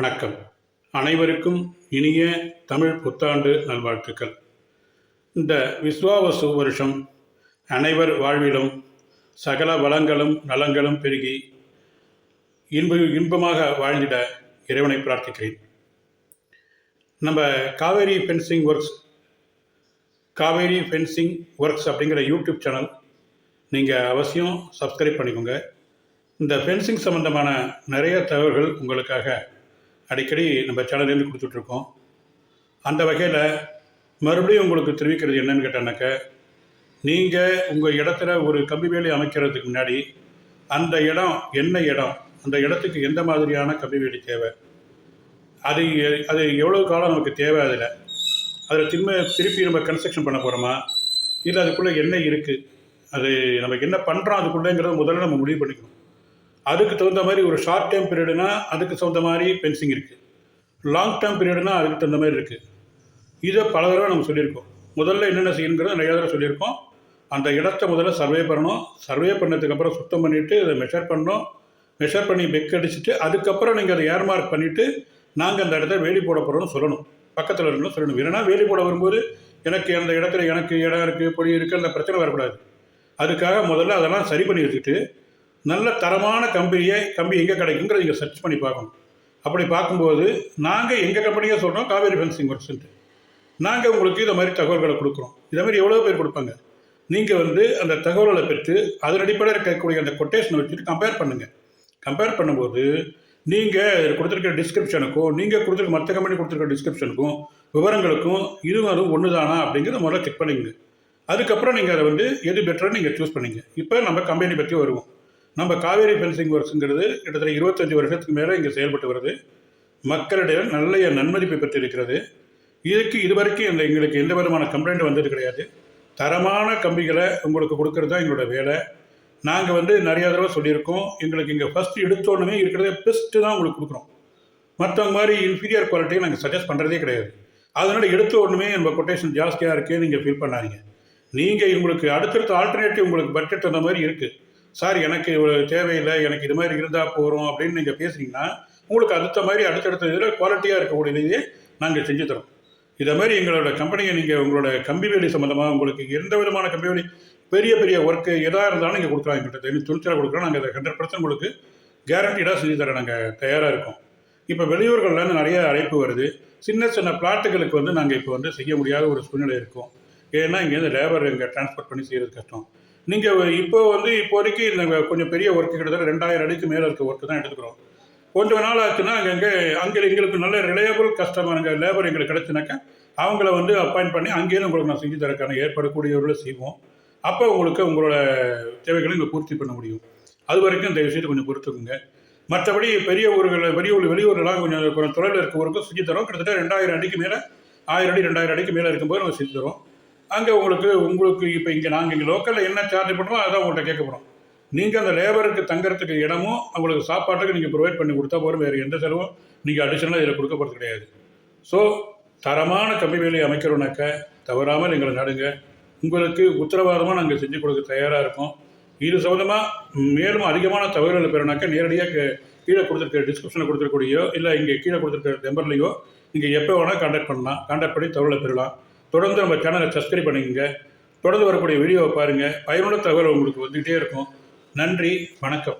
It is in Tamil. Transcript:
வணக்கம். அனைவருக்கும் இனிய தமிழ் புத்தாண்டு நல்வாழ்த்துக்கள். இந்த விஸ்வாவசு வருஷம் அனைவர் வாழ்விலும் சகல வளங்களும் நலங்களும் பெருகி இன்ப இன்பமாக வாழ்ந்திட இறைவனை பிரார்த்திக்கிறேன். நம்ம Kaveri fencing works Kaveri fencing works அப்படிங்கிற யூடியூப் சேனல் நீங்கள் அவசியம் சப்ஸ்கிரைப் பண்ணிக்கோங்க. இந்த ஃபென்சிங் சம்மந்தமான நிறைய தகவல்கள் உங்களுக்காக அடிக்கடி நம்ம சேனல்லேருந்து கொடுத்துட்ருக்கோம். அந்த வகையில் மறுபடியும் உங்களுக்கு தெரிவிக்கிறது என்னன்னு கேட்டானாக்க நீங்கள் உங்கள் இடத்துல ஒரு கம்பி வேலி அமைக்கிறதுக்கு முன்னாடி அந்த இடம் என்ன இடம் அந்த இடத்துக்கு எந்த மாதிரியான கம்பி வேலி தேவை? அது எ- அது எவ்வளோ காலம் நமக்கு தேவை அதில்? அதில் திரும்ப திருப்பி நம்ம கன்ஸ்ட்ரக்ஷன் பண்ண போகிறோமா இல்லை அதுக்குள்ளே என்ன இருக்குது அது நமக்கு என்ன பண்ணுறோம் அதுக்குள்ளேங்கிறத முதல்ல நம்ம முடிவு பண்ணிக்கணும். அதுக்கு தகுந்த மாதிரி ஒரு ஷார்ட் டைம் பீரியடுனா அதுக்கு தகுந்த மாதிரி பென்சிங் இருக்குது லாங் டேர்ம் பீரியடுனா அதுக்கு தகுந்த மாதிரி இருக்குது இதை பல தடவை நம்ம சொல்லியிருக்கோம். முதல்ல என்னென்ன செய்யணுங்கிறத நிறைய தடவை சொல்லியிருக்கோம். அந்த இடத்த முதல்ல சர்வே பண்ணணும். சர்வே பண்ணதுக்கப்புறம் சுத்தம் பண்ணிவிட்டு அதை மெஷர் பண்ணணும். மெஷர் பண்ணி பெக் அடிச்சுட்டு அதுக்கப்புறம் நீங்கள் அதை ஏர் மார்க் பண்ணிவிட்டு நாங்கள் அந்த இடத்த வேலி போட போகிறோம்னு சொல்லணும். பக்கத்தில் இருக்கணும் சொல்லணும். இல்லைன்னா வேலி போட வரும்போது எனக்கு அந்த இடத்துல எனக்கு இடம் இருக்குது பொடி இருக்குது அந்த பிரச்சனை வரக்கூடாது. அதுக்காக முதல்ல அதெல்லாம் சரி பண்ணி வச்சுட்டு நல்ல தரமான கம்பெனியை கம்பி எங்கே கிடைக்குங்கிறத நீங்கள் சர்ச் பண்ணி பார்க்கணும். அப்படி பார்க்கும்போது நாங்கள் எங்கள் கம்பெனியே சொல்கிறோம் காவேரி ஃபென்சிங் ஒர்க்ஸ்ன்ட்டு நாங்கள் உங்களுக்கு இதை மாதிரி தகவல்களை கொடுக்குறோம். இதை மாதிரி எவ்வளோ பேர் கொடுப்பாங்க? நீங்கள் வந்து அந்த தகவல்களை பெற்று அதன் அடிப்படையில் இருக்கக்கூடிய அந்த கொட்டேஷனை வச்சுட்டு கம்பேர் பண்ணுங்கள் கம்பேர் பண்ணும்போது நீங்கள் கொடுத்துருக்க டிஸ்கிரிப்ஷனுக்கும் நீங்கள் கொடுத்துருக்க மற்ற கம்பெனி கொடுத்துருக்க டிஸ்கிரிப்ஷனுக்கும் விவரங்களுக்கும் இதுவும் அதுவும் ஒன்று தானா அப்படிங்கிறத முதல்ல செக் பண்ணிங்க அதுக்கப்புறம் நீங்கள் அதை வந்து எது பெட்டர்னு நீங்கள் சூஸ் பண்ணிங்க இப்போ நம்ம கம்பெனி பற்றி வருவோம். நம்ம காவேரி ஃபென்சிங் ஒர்க்ஸுங்கிறது கிட்டத்தட்ட இருபத்தஞ்சி வருஷத்துக்கு மேலே இங்கே செயல்பட்டு வருது. மக்களிடையே நல்ல நன்மதிப்பை பெற்றிருக்கிறது. இதுக்கு இதுவரைக்கும் இந்த எங்களுக்கு எந்த விதமான கம்ப்ளைண்ட் வந்தது கிடையாது. தரமான கம்பிகளை உங்களுக்கு கொடுக்கறது தான் எங்களோட வேலை. நாங்கள் வந்து நிறையா தடவை சொல்லியிருக்கோம் எங்களுக்கு இங்கே ஃபஸ்ட்டு எடுத்தோடனே இருக்கிறதே பெஸ்ட்டு தான் உங்களுக்கு கொடுக்குறோம். மற்றவங்க மாதிரி இன்ஃபீரியர் குவாலிட்டியை நாங்கள் சஜஸ்ட் பண்ணுறதே கிடையாது. அதனால் எடுத்த உடனே நம்ம கொட்டேஷன் ஜாஸ்தியாக இருக்கே நீங்கள் ஃபீல் பண்ணாதீங்க. நீங்கள் உங்களுக்கு அடுத்தடுத்த ஆல்டர்னேட்டிவ் உங்களுக்கு பட்ஜெட் அந்த மாதிரி இருக்குது சார் எனக்கு தேவையில்லை எனக்கு இது மாதிரி இருந்தால் போகிறோம் அப்படின்னு நீங்கள் பேசுனீங்கன்னா உங்களுக்கு அடுத்த மாதிரி அடுத்தடுத்த இதில் குவாலிட்டியாக இருக்கக்கூடியதையே நாங்கள் செஞ்சு தரோம். இதை மாதிரி எங்களோட கம்பெனியை நீங்கள் உங்களோட கம்பி வேலி சம்மந்தமாக உங்களுக்கு எந்த விதமான கம்பி வேலி பெரிய பெரிய ஒர்க்கு எதாக இருந்தாலும் நீங்கள் கொடுக்கலாம். எங்கள்கிட்ட தெரியும் துணிச்சலாக கொடுக்குறோம் நாங்கள் அதை ஹண்ட்ரட் பர்சன்ட் உங்களுக்கு கேரண்டீடாக செஞ்சு தர நாங்கள் தயாராக இருக்கோம். இப்போ வெளியூர்கள்லேருந்து நிறைய அழைப்பு வருது. சின்ன சின்ன பிளாட்டுகளுக்கு வந்து நாங்கள் இப்போ வந்து செய்ய முடியாத ஒரு சூழ்நிலை இருக்கும். ஏன்னா இங்கேருந்து லேபர் இங்கே டிரான்ஸ்போர்ட் பண்ணி செய்கிறது கஷ்டம். நீங்கள் இப்போ வந்து இப்போதைக்கு இந்த கொஞ்சம் பெரிய ஒர்க்கு கிட்டத்தட்ட ரெண்டாயிரம் அடிக்கு மேலே இருக்க ஒர்க்கு தான் எடுத்துக்கிறோம். கொஞ்சம் நாள் ஆச்சுன்னா அங்கே அங்கே அங்கே எங்களுக்கு நல்ல ரிலையபிள் கஸ்டமருங்க லேபர் எங்களுக்கு கிடச்சினாக்கா அவங்கள வந்து அப்பாயிண்ட் பண்ணி அங்கேயே உங்களுக்கு நான் செஞ்சு தரக்கான ஏற்படக்கூடியவர்கள் செய்வோம். அப்போ உங்களுக்கு உங்களோட தேவைகளை இங்கே பூர்த்தி பண்ண முடியும். அது வரைக்கும் இந்த விஷயத்தை கொஞ்சம் பொறுத்துக்குங்க. மற்றபடி பெரிய ஊர்கள் பெரிய ஊர் வெளியூர்லாம் கொஞ்சம் கொஞ்சம் தொலைவில் இருக்க ஊருக்கு செஞ்சு தரோம். கிட்டத்தட்ட ரெண்டாயிரம் அடிக்கு மேலே ஆயிரம் அடி ரெண்டாயிரம் அடிக்கு மேலே இருக்கும்போது நம்ம செஞ்சு தரோம். அங்கே உங்களுக்கு உங்களுக்கு இப்போ இங்கே நாங்கள் இங்கே லோக்கலில் என்ன சார்ஜ் பண்ணுறோம் அதான் உங்கள்கிட்ட கேட்க போகிறோம் நீங்கள் அந்த லேபருக்கு தங்கறதுக்கு இடமும் அவங்களுக்கு சாப்பாட்டுக்கு நீங்கள் ப்ரொவைட் பண்ணி கொடுத்தா போகிறோம் வேறு எந்த செலவும் நீங்கள் அடிஷனலாக இதில் கொடுக்க போகிறது கிடையாது. ஸோ தரமான கம்பி வேலையை அமைக்கிறோனாக்க தவறாமல் எங்களை நாடுங்க. உங்களுக்கு உத்தரவாதமாக நாங்கள் செஞ்சு கொடுக்க தயாராக இருக்கோம். இது சம்மந்தமாக மேலும் அதிகமான தகவல்களை பெறனாக்கா நேரடியாக கீழே கொடுத்துருக்க டிஸ்கிரிப்ஷனில் கொடுத்துருக்கூடியோ இல்லை இங்கே கீழே கொடுத்துருக்க நம்பர்லையோ நீங்கள் எப்போ வேணால் காண்டாக்ட் பண்ணலாம். காண்டாக்ட் பண்ணி தகவலை பெறலாம். தொடர்ந்து நம்ம சேனலை சப்ஸ்கிரைப் பண்ணிக்கங்க. தொடர்ந்து வரக்கூடிய வீடியோவை பாருங்கள் பயனுள்ள தகவல் உங்களுக்கு வந்துகிட்டே இருக்கும். நன்றி. வணக்கம்.